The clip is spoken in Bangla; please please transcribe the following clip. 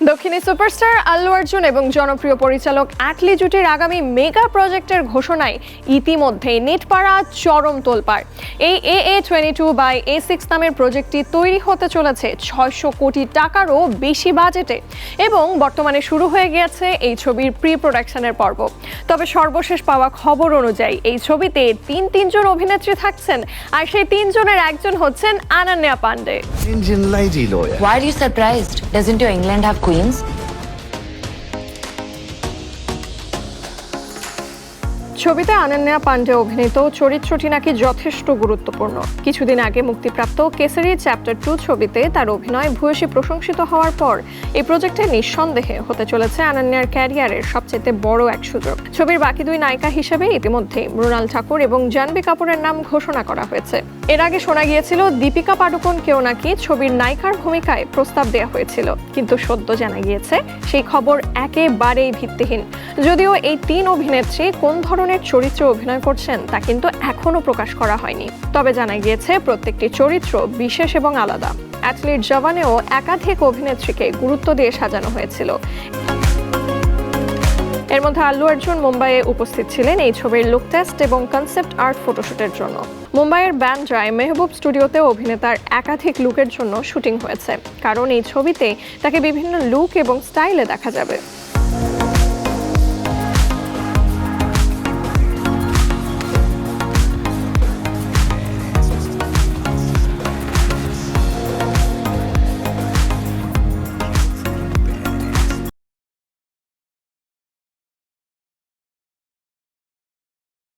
দক্ষিণী সুপারস্টার আল্লু অর্জুন এবং জনপ্রিয় পরিচালক অ্যাটলি জুটির আগামী মেগা প্রজেক্টের ঘোষণায় ইতিমধ্যেই নেটপাড়া চরম তোলপাড় এই A A twenty two by A six নামের প্রজেক্টটি তৈরি হতে চলেছে ছয়শো কোটি টাকারও বেশি বাজেটে এবং বর্তমানে শুরু হয়ে গিয়েছে এই ছবির প্রি প্রোডাকশনের পর্ব তবে সর্বশেষ পাওয়া খবর অনুযায়ী এই ছবিতে তিন তিনজন অভিনেত্রী থাকছেন আর সেই তিনজনের একজন হচ্ছেন Ananya Pandey Indian lady lawyer. Why are you surprised? Doesn't your England have queens? ছবিতে আনন্যা পান্ডে অভিনীত চরিত্রটি নাকি যথেষ্ট গুরুত্বপূর্ণ। কিছুদিন আগে মুক্তিপ্রাপ্ত কেসারি চ্যাপ্টার টু ছবিতে তার অভিনয় ভূয়সী প্রশংসিত হওয়ার পর এই প্রজেক্টে নিঃসন্দেহে হতে চলেছে আনন্যার ক্যারিয়ারের সবচেয়ে বড় এক সুযোগ। ছবির বাকি দুই নায়িকা হিসেবে ইতিমধ্যে মৃণাল ঠাকুর এবং জাহ্নবী কাপুরের নাম ঘোষণা করা হয়েছে। এর আগে শোনা গিয়েছিল, দীপিকা পাডুকোনকেও নাকি ছবির নায়িকার ভূমিকায় প্রস্তাব দেওয়া হয়েছিল। কিন্তু সদ্য জানা গিয়েছে, সেই খবর একেবারেই ভিত্তিহীন। যদিও এই তিন অভিনেত্রী কোন ধরনের চরিত্রে অভিনয় করছেন, তা কিন্তু এখনও প্রকাশ করা হয়নি। তবে জানা গিয়েছে, প্রত্যেকটি চরিত্র বিশেষ এবং আলাদা। অ্যাথলিট জওয়ানেও একাধিক অভিনেত্রীকে গুরুত্ব দিয়ে সাজানো হয়েছিল। এর মধ্যে আল্লু অর্জুন মুম্বাইয়ে উপস্থিত ছিলেন এই ছবির লুক টেস্ট এবং কনসেপ্ট আর্ট ফটোশুটের জন্য। মুম্বাইয়ের ব্যান্ড্রায় মেহবুব স্টুডিওতে অভিনেতার একাধিক লুকের জন্য শুটিং হয়েছে। কারণ এই ছবিতে তাকে বিভিন্ন লুক এবং স্টাইলে দেখা যাবে।